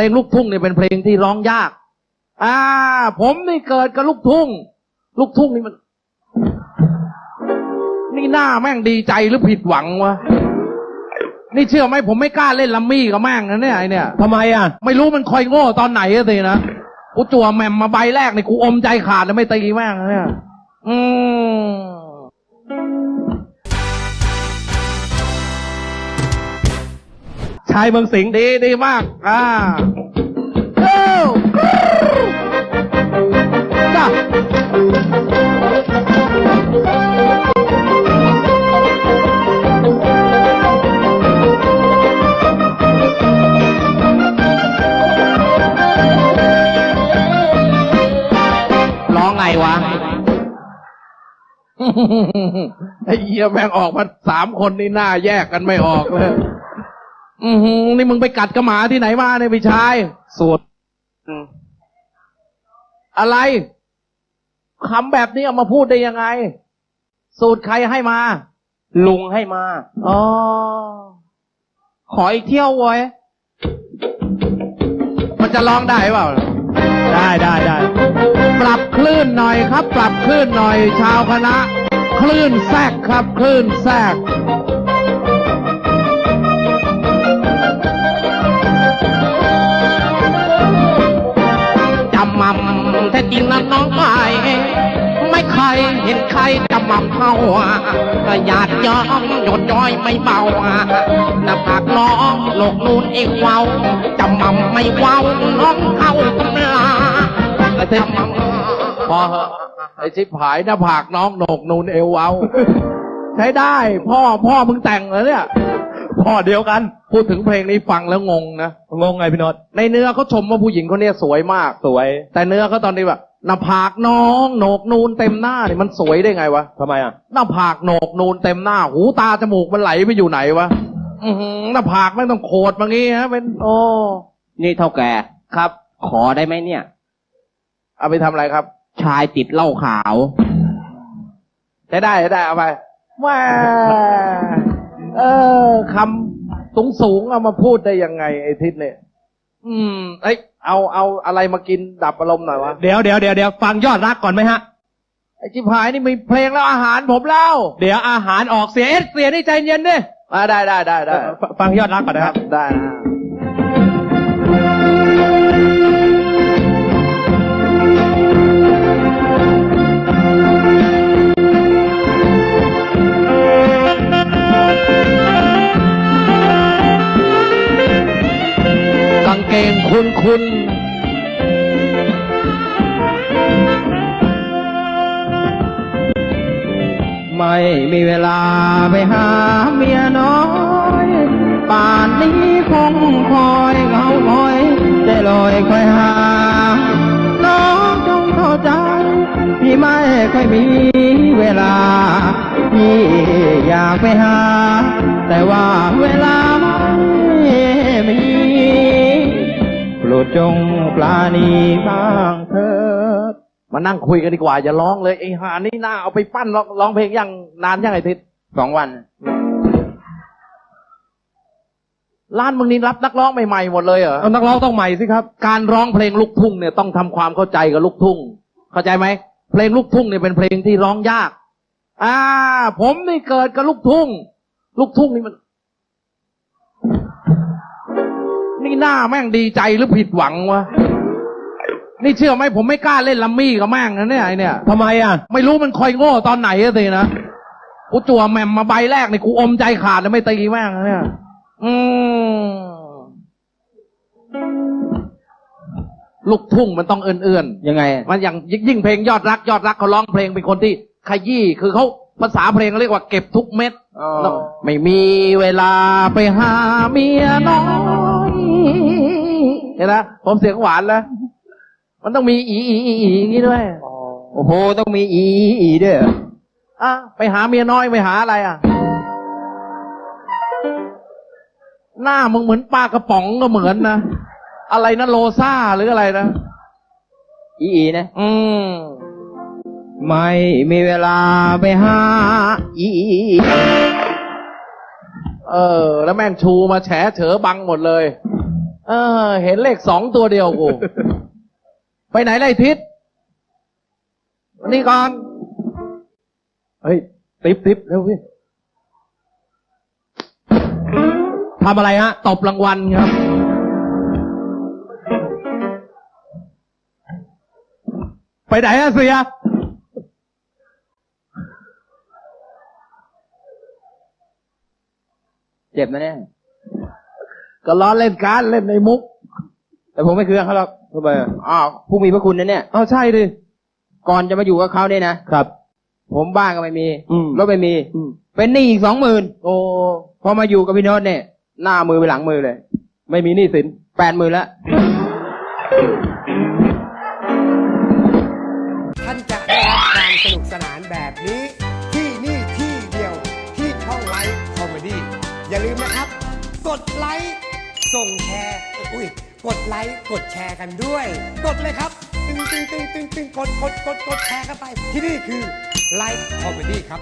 ลงลูกทุ่งเนี่ยเป็นเพลงที่ร้องยาก อ่า ผมนี่เกิดกับลูกทุ่ง ลูกทุ่งนี่มัน นี่หน้าแม่งดีใจหรือผิดหวังวะ นี่เชื่อไหมผมไม่กล้าเล่นลัมมี่กับแม่งนะเนี่ยไอเนี่ยทำไมอะ ไม่รู้มันคอยโง่ตอนไหนอะสินะ กูจั่วแหม่มมาใบแรกนี่กูอมใจขาดแล้วไม่ตีแม่งนะเนี่ย อืม ชายเมืองสิงห์ดีดีมาก อ่าเอ้าจ้ะร้องไงวะ ไอ้เหี้ยแม่งออกมาสามคนนี่หน้าแยกกันไม่ออกเลย อือหือนี่มึงไปกัดกระหมาที่ไหนมาเนี่ยพี่ชายสูตรอะไรคำแบบนี้เอามาพูดได้ยังไง สูตรใครให้มา ลุงให้มาอ๋อขออีกเที่ยวไว้ยมันจะร้องได้เปล่า ได้ได้ได้ ปรับคลื่นหน่อยครับ ปรับคลื่นหน่อย ชาวคณะ คลื่นแทรกครับ คลื่นแทรก นะน้องไม่ไม่เคยเห็นใครจำมั่มเท่าก็หยาดย้อมหยดย้อยไม่เบาหน้าผากน้องโลกนูนเองเว้าจำมั่มไม่เว้าน้องเข้าตำราจำมั่มพอเหอะไอชิบหายหน้าผากน้องโหนกนูนเอวเว้า ใช้ได้ พ่อพ่อมึงแต่งเหรอเนี่ย พ่อเดียวกัน พูดถึงเพลงนี้ฟังแล้วงงนะ งงไงพี่โนตในเนื้อเขาชมว่าผู้หญิงคนนี้สวยมาก สวย แต่เนื้อเขาตอนนี้แบบ หน้าผากน้องโหนกนูนเต็มหน้านี่มันสวยได้ไงวะทำไมอะ หน้าผากโหนกนูนเต็มหน้า หูตาจมูกมันไหลไปอยู่ไหนวะอือหือหน้าผากไม่งต้องโขดมางี้ฮะ เป็น โอ้นี่เท่าแก่ครับ ขอได้ไหมเนี่ย เอาไปทำอะไรครับ ชายติดเหล้าขาว ใช้ได้ใช้ได้เอาไปแหม่เออคำสูงสูงๆเอามาพูดได้ยังไงไอ้ทิศเนี่ย อืมเอ้ยเอาเอาอะไรมากินดับอารมณ์หน่อยวะเดี๋ยวเดี๋ยวเดี๋ยวเดี๋ยวฟังยอดรักก่อนไหมฮะไอ้จิบหายนี่มีเพลงแล้วอาหารผมเล่า เดี๋ยวอาหารออกเสียเอ๊ะเสียนี่ใจเย็นดิอ่าได้ได้ได้ได้เออฟังยอดรักก่อนนะครับได้นะ คุณ ไม่มีเวลาไปหาเมียน้อย ป่านนี้คงคอยเหงาคอยใจลอยคอยหา น้องจงเข้าใจ พี่ไม่ค่อยมีเวลา พี่อยากไปหา แต่ว่าเวลาไม่มี จงปลาณีบ้างเถิดมานั่งคุยกันดีกว่า อย่าร้องเลยไอ้หานี่น่าเอาไปปั้นร้องร้องเพลงยังนานยังไงทิศสองวันร้านมึงนี่รับนักร้องใหม่ๆหมดเลยเหรอเอานักร้องต้องใหม่สิครับ การร้องเพลงลูกทุ่งเนี่ยต้องทำความเข้าใจกับลูกทุ่ง เข้าใจไหมเพลงลูกทุ่งเนี่ยเป็นเพลงที่ร้องยาก อ่า ผมนี่เกิดกับลูกทุ่ง ลูกทุ่งนี่มัน นี่หน้าแม่งดีใจหรือผิดหวังวะ นี่เชื่อไหมผมไม่กล้าเล่นลัมมี่กับแม่งนะเนี่ยไอเนี่ย ทำไมอะ ไม่รู้มันคอยโง่ตอนไหนอะสินะ กูจั่วแหม่มมาใบแรกนี่กูอมใจขาดแล้วไม่ตีแม่งนะเนี่ย อืมลูกทุ่งมันต้องเอื้อนยังไงๆ มันอย่างยิ่งเพลงยอดรักยอดรักเขาร้องเพลงเป็นคนที่ขยี้ คือเขาภาษาเพลงเขาเรียกว่าเก็บทุกเม็ดอ๋อแล้วไม่มีเวลาไปหาเมียน้อย เห็นนะผมเสียงหวานแล้ว มันต้องมีอีอีอีอีอย่างนี้ด้วยโอ้โหต้องมีอีอีด้วยเหรออะไปหาเมียน้อยไปหาอะไรอะ หน้ามึงเหมือนปลากระป๋องก็เหมือนนะอะไรนะโลซ่าหรืออะไรนะอีอีนะอืมไม่มีเวลาไปหาอีอีเออ แล้วแม่งชูมาแฉเฉอบังหมดเลย เออ เห็นเลขสองตัวเดียวกู ไปไหนไล่ทิศนี่ก่อน เฮ้ย ติ๊บติ๊บเร็วพี่ทำอะไรฮะ ตบรางวัลครับ ไปไหนฮะเสียเจ็บนะเนี่ย ก็ล้อเล่นการดเล่นในมุก แต่ผมไม่เคืองเขาหรอกทำไมอะอ้าวผู้มีพระคุณนะเนี่ยเอาใช่ดิก่อนจะมาอยู่กับเขาเนี่ยนะครับ ผมบ้านก็ไม่มีอืมรถไม่มีอืมเป็นหนี้อีกสองหมื่นโอ้พอมาอยู่กับพี่โน้ตเนี่ย หน้ามือไปหลังมือเลย ไม่มีหนี้สินแปดหมื่นแล้วท่านจะได้รับความสนุกสนานแบบนี้ ที่นี่ที่เดียวที่ช่องไลฟ์คอมเมดี้อย่าลืมนะครับ กดไลค์ ส่งแชร์ อุ้ย กดไลค์ กดแชร์กันด้วย กดเลยครับ ตึงตึงตึงตึงตึงกดกดกดกดแชร์กันไป ที่นี่คือไลฟ์คอมเมดี้ครับ